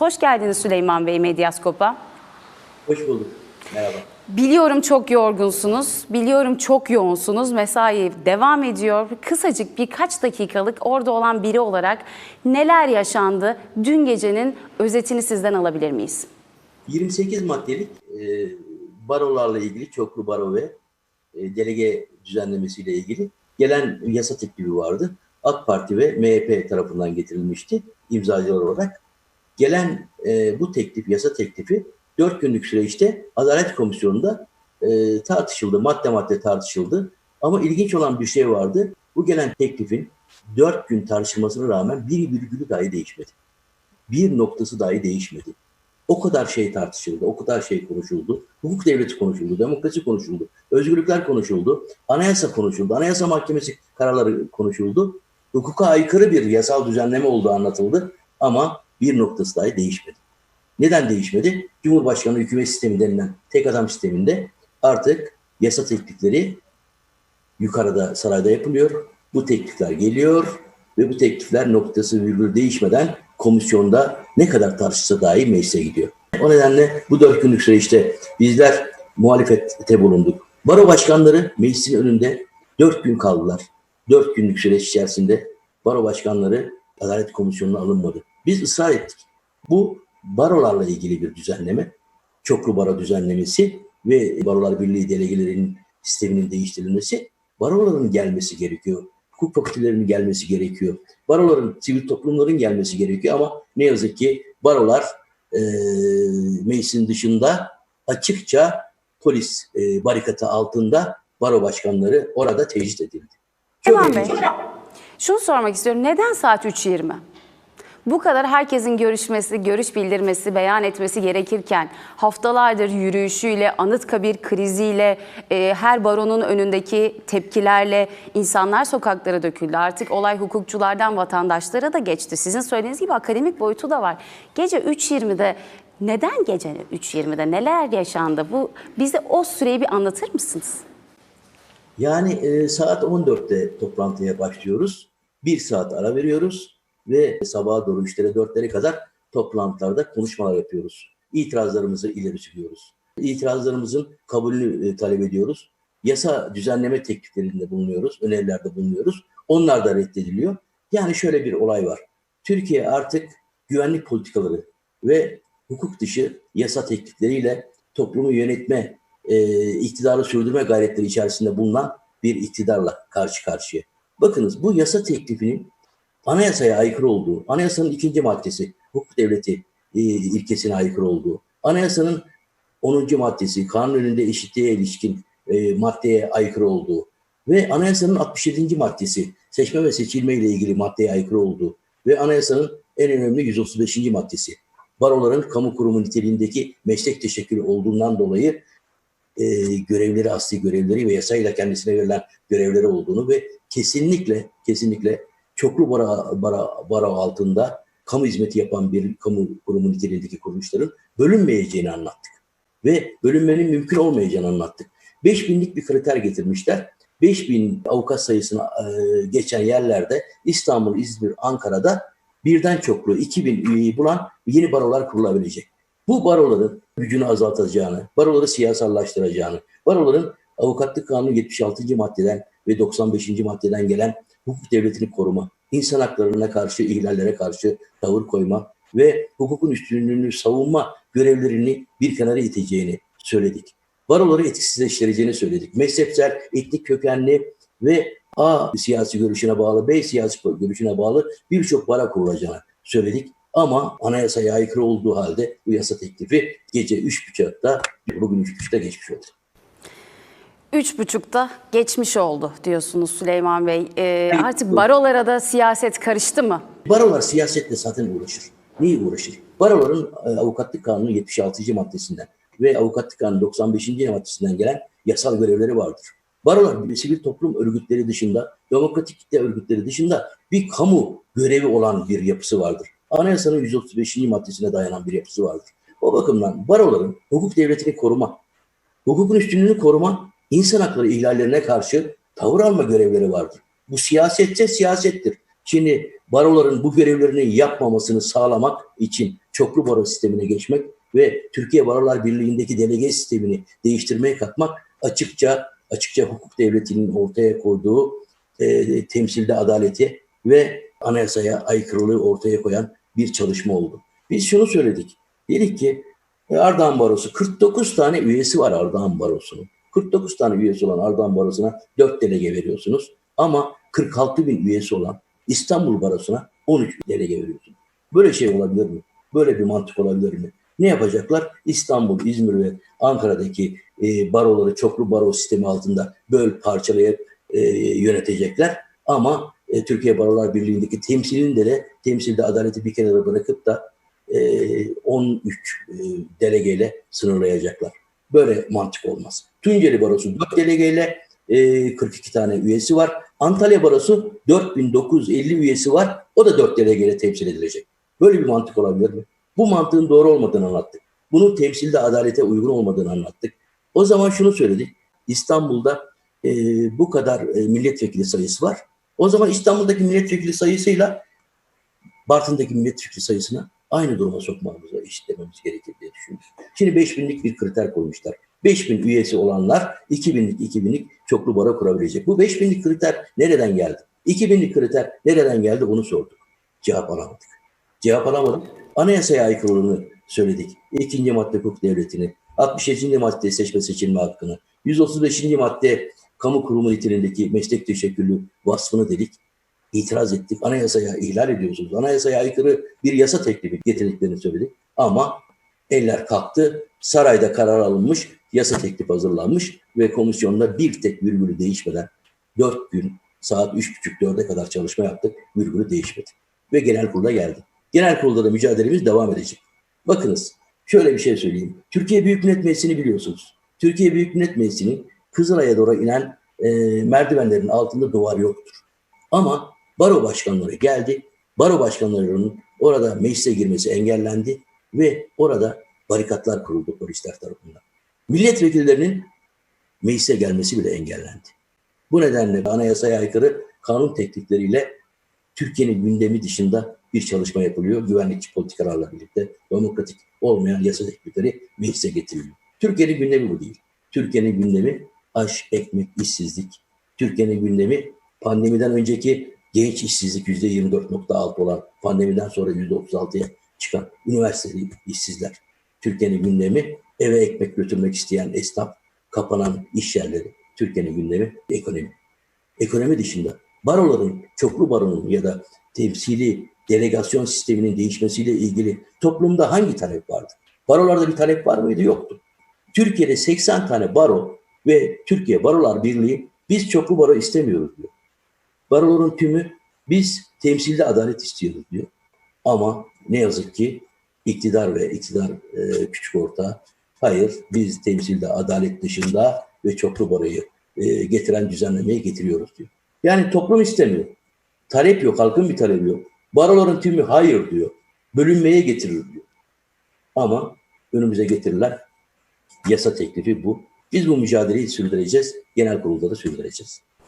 Hoş geldiniz Süleyman Bey Medyaskop'a. Hoş bulduk. Merhaba. Biliyorum çok yorgunsunuz, biliyorum çok yoğunsunuz, mesai devam ediyor. Kısacık birkaç dakikalık orada olan biri olarak neler yaşandı? Dün gecenin özetini sizden alabilir miyiz? 28 maddelik e, barolarla ilgili çoklu baro ve e, delege düzenlemesiyle ilgili gelen yasa teklifi vardı. AK Parti ve MHP tarafından getirilmişti imzacılar olarak. Gelen e, bu teklif, yasa teklifi 4 günlük süreçte Adalet Komisyonu'nda e, tartışıldı, madde madde tartışıldı. Ama ilginç olan bir şey vardı. Bu gelen teklifin 4 gün tartışılmasına rağmen bir virgülü dahi değişmedi. Bir noktası dahi değişmedi. O kadar şey tartışıldı, o kadar şey konuşuldu. Hukuk devleti konuşuldu, demokrasi konuşuldu, özgürlükler konuşuldu, anayasa konuşuldu, anayasa mahkemesi kararları konuşuldu. Hukuka aykırı bir yasal düzenleme olduğu anlatıldı ama bir noktası dahi değişmedi. Neden değişmedi? Cumhurbaşkanı hükümet sistemi denilen tek adam sisteminde artık yasa teklifleri yukarıda sarayda yapılıyor. Bu teklifler geliyor ve bu teklifler noktası virgül değişmeden komisyonda ne kadar tartışsa dahi meclise gidiyor. O nedenle bu dört günlük süreçte bizler muhalefette bulunduk. Baro başkanları meclisin önünde dört gün kaldılar. Dört günlük süreç içerisinde baro başkanları Adalet Komisyonu'na alınmadı. Biz ısrar ettik. Bu barolarla ilgili bir düzenleme. Çoklu baro düzenlemesi ve Barolar Birliği delegelerinin sisteminin değiştirilmesi. Baroların gelmesi gerekiyor. Hukuk fakültelerinin gelmesi gerekiyor. Baroların, sivil toplumların gelmesi gerekiyor ama ne yazık ki barolar e, meclisin dışında açıkça polis e, barikatı altında baro başkanları orada tecrit edildi. Çok Bey, şunu sormak istiyorum. Neden saat 3.20? Bu kadar herkesin görüşmesi, görüş bildirmesi, beyan etmesi gerekirken haftalardır yürüyüşüyle, Anıtkabir kriziyle, e, her baronun önündeki tepkilerle insanlar sokaklara döküldü. Artık olay hukukçulardan vatandaşlara da geçti. Sizin söylediğiniz gibi akademik boyutu da var. Gece 3.20'de neden gece 3.20'de neler yaşandı? Bu bize o süreyi bir anlatır mısınız? Yani e, saat 14'te toplantıya başlıyoruz. Bir saat ara veriyoruz ve sabaha doğru 3'lere 4'lere kadar toplantılarda konuşmalar yapıyoruz. İtirazlarımızı ileri sürüyoruz. İtirazlarımızın kabulünü e, talep ediyoruz. Yasa düzenleme tekliflerinde bulunuyoruz, önerilerde bulunuyoruz. Onlar da reddediliyor. Yani şöyle bir olay var. Türkiye artık güvenlik politikaları ve hukuk dışı yasa teklifleriyle toplumu yönetme, e, iktidarı sürdürme gayretleri içerisinde bulunan bir iktidarla karşı karşıya. Bakınız bu yasa teklifinin anayasaya aykırı olduğu, anayasanın ikinci maddesi hukuk devleti e, ilkesine aykırı olduğu, anayasanın 10. maddesi kanun önünde eşitliğe ilişkin e, maddeye aykırı olduğu ve anayasanın 67. maddesi seçme ve seçilme ile ilgili maddeye aykırı olduğu ve anayasanın en önemli 135. maddesi baroların kamu kurumu niteliğindeki meslek teşekkülü olduğundan dolayı e, görevleri, asli görevleri ve yasayla kendisine verilen görevleri olduğunu ve kesinlikle kesinlikle çoklu bara, bara, bara altında kamu hizmeti yapan bir kamu kurumu niteliğindeki kuruluşların bölünmeyeceğini anlattık. Ve bölünmenin mümkün olmayacağını anlattık. 5000'lik bir kriter getirmişler. 5000 avukat sayısını e, geçen yerlerde İstanbul, İzmir, Ankara'da birden çoklu 2000 üyeyi bulan yeni barolar kurulabilecek. Bu baroların gücünü azaltacağını, baroları siyasallaştıracağını, baroların avukatlık kanunu 76. maddeden ve 95. maddeden gelen hukuk devletini koruma, insan haklarına karşı, ihlallere karşı tavır koyma ve hukukun üstünlüğünü savunma görevlerini bir kenara iteceğini söyledik. Baroları etkisizleştireceğini söyledik. Mezhepsel, etnik kökenli ve A siyasi görüşüne bağlı, B siyasi görüşüne bağlı birçok bara kurulacağını söyledik. Ama anayasaya aykırı olduğu halde bu yasa teklifi gece 3.30'da bugün 3.30'da geçmiş oldu. Üç buçukta geçmiş oldu diyorsunuz Süleyman Bey. Ee, artık barolara da siyaset karıştı mı? Barolar siyasetle zaten uğraşır. Niye uğraşır? Baroların e, avukatlık kanunu 76. maddesinden ve avukatlık kanunu 95. maddesinden gelen yasal görevleri vardır. Barolar sivil toplum örgütleri dışında, demokratik kitle örgütleri dışında bir kamu görevi olan bir yapısı vardır. Anayasanın 135. maddesine dayanan bir yapısı vardır. O bakımdan baroların hukuk devletini koruma, hukukun üstünlüğünü koruma, insan hakları ihlallerine karşı tavır alma görevleri vardır. Bu siyasetse siyasettir. Şimdi baroların bu görevlerini yapmamasını sağlamak için çoklu baro sistemine geçmek ve Türkiye Barolar Birliği'ndeki delege sistemini değiştirmeye kalkmak açıkça açıkça hukuk devletinin ortaya koyduğu e, temsilde adaleti ve anayasaya aykırılığı ortaya koyan bir çalışma oldu. Biz şunu söyledik. Dedik ki e, Ardahan Barosu 49 tane üyesi var Ardahan Barosu'nun. 49 tane üyesi olan Ardahan Barosu'na 4 delege veriyorsunuz. Ama 46 bin üyesi olan İstanbul Barosu'na 13 delege veriyorsunuz. Böyle şey olabilir mi? Böyle bir mantık olabilir mi? Ne yapacaklar? İstanbul, İzmir ve Ankara'daki e, baroları çoklu baro sistemi altında böl parçalayıp e, yönetecekler. Ama e, Türkiye Barolar Birliği'ndeki temsilinde de temsilde adaleti bir kenara bırakıp da e, 13 e, delegeyle sınırlayacaklar. Böyle mantık olmaz. Tunceli Barosu 4 delegeyle e, 42 tane üyesi var. Antalya Barosu 4950 üyesi var. O da 4 delegeyle temsil edilecek. Böyle bir mantık olabilir mi? Bu mantığın doğru olmadığını anlattık. Bunun temsilde adalete uygun olmadığını anlattık. O zaman şunu söyledik. İstanbul'da e, bu kadar e, milletvekili sayısı var. O zaman İstanbul'daki milletvekili sayısıyla Bartın'daki milletvekili sayısına aynı duruma sokmamıza eşitlememiz gerekir diye düşündük. Şimdi 5000'lik bir kriter koymuşlar. 5000 üyesi olanlar 2000'lik 2000'lik çoklu baro kurabilecek. Bu 5000'lik kriter nereden geldi? 2000'lik kriter nereden geldi bunu sorduk. Cevap alamadık. Cevap alamadık. Anayasaya aykırılığını söyledik. İkinci madde hukuk devletini, 67. madde seçme seçilme hakkını, 135. madde kamu kurumu niteliğindeki meslek teşekküllü vasfını dedik. İtiraz ettik. Anayasaya ihlal ediyorsunuz. Anayasaya aykırı bir yasa teklifi getirdiklerini söyledik. Ama eller kalktı. Sarayda karar alınmış, yasa teklifi hazırlanmış ve komisyonda bir tek virgülü değişmeden 4 gün saat 3.30-4'e kadar çalışma yaptık. Virgülü değişmedi. Ve genel kurula geldi. Genel kurulda da mücadelemiz devam edecek. Bakınız şöyle bir şey söyleyeyim. Türkiye Büyük Millet Meclisi'ni biliyorsunuz. Türkiye Büyük Millet Meclisi'nin Kızılay'a doğru inen e, merdivenlerin altında duvar yoktur. Ama baro başkanları geldi. Baro başkanlarının orada meclise girmesi engellendi ve orada barikatlar kuruldu polisler tarafından. Milletvekillerinin meclise gelmesi bile engellendi. Bu nedenle anayasaya aykırı kanun teknikleriyle Türkiye'nin gündemi dışında bir çalışma yapılıyor. Güvenlikçi politikalarla birlikte demokratik olmayan yasa teklifleri meclise getiriliyor. Türkiye'nin gündemi bu değil. Türkiye'nin gündemi aş, ekmek, işsizlik. Türkiye'nin gündemi pandemiden önceki genç işsizlik %24.6 olan pandemiden sonra %36'ya çıkan üniversiteli işsizler. Türkiye'nin gündemi eve ekmek götürmek isteyen esnaf, kapanan iş yerleri. Türkiye'nin gündemi ekonomi. Ekonomi dışında baroların, çoklu baronun ya da temsili delegasyon sisteminin değişmesiyle ilgili toplumda hangi talep vardı? Barolarda bir talep var mıydı? Yoktu. Türkiye'de 80 tane baro ve Türkiye Barolar Birliği biz çoklu baro istemiyoruz diyor. Baroların tümü biz temsilde adalet istiyoruz diyor. Ama ne yazık ki iktidar ve iktidar e, küçük ortağı hayır biz temsilde adalet dışında ve çoklu baroyu e, getiren düzenlemeyi getiriyoruz diyor. Yani toplum istemiyor. Talep yok, halkın bir talebi yok. Baroların tümü hayır diyor. Bölünmeye getirir diyor. Ama önümüze getirilen yasa teklifi bu. Biz bu mücadeleyi sürdüreceğiz. Genel kurulda da sürdüreceğiz.